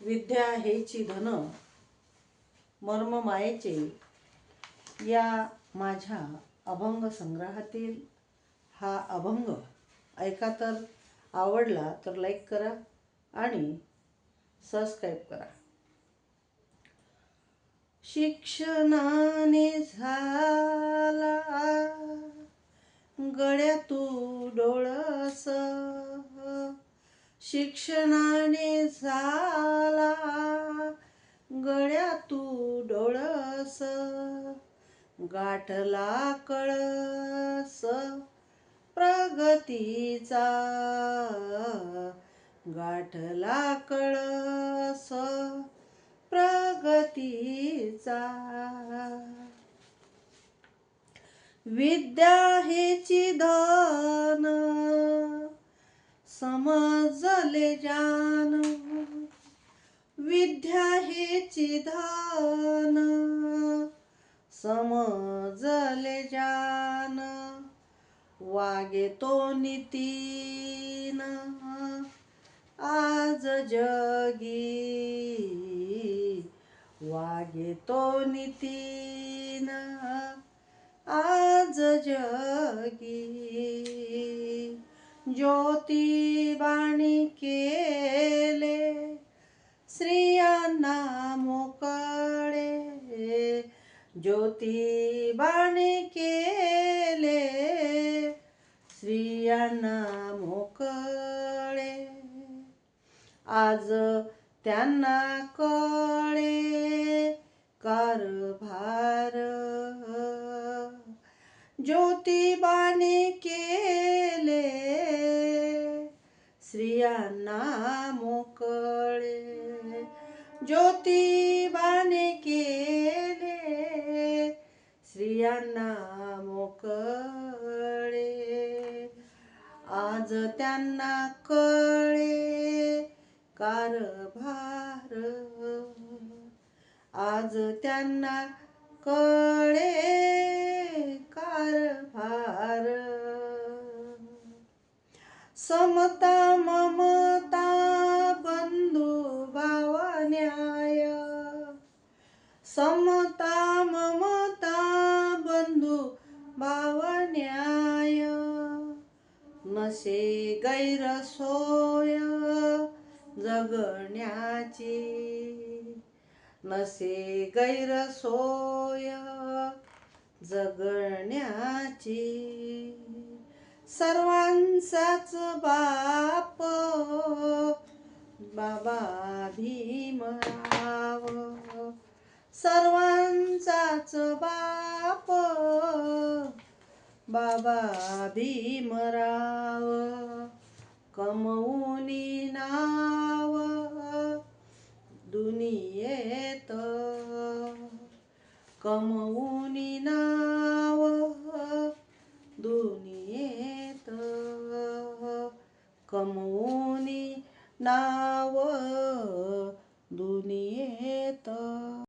विद्या हेची धन मर्म मायेचे या माझ्या अभंग संग्रहातील हा अभंग ऐका तर आवडला तर लाईक करा आणि सबस्क्राईब करा. शिक्षणाने झाला गळ्यातू डोळा शिक्षणाने झाला. गळ्यातू डोळस गाठला कळस. प्रगतीचा गाठला कळस. प्रगतीचा विद्या हेची धन समजले जान. विद्या हेची धन. समजले जान. वागे तो नितीन. आज जगी. वागे तो नितीन. आज जगी. ज्योतिबाणी केले स्त्रियांना मोकळे. ज्योतिबाणी केले स्त्रियांना मोकळे. आज त्यांना कळे कारभार ज्योतिबाने केले. स्त्रियांना मोकळे. ज्योतिबाने केले. स्त्रियांना मोकळे. आज त्यांना कळे. कारभार. आज त्यांना कळे कारभार समता ममता बंधू भाव न्याय. समता ममता बंधू भाव न्याय. नसे गैरसोय जगण्याची. नसे गैरसोय जगण्याची. सर्वांचाच बाप बाबा भीमराव सर्वांचाच बाप बाबा भीमराव कमवूनी कमवुनी नाव दुनियेत कमवूनी नाव दुनियेत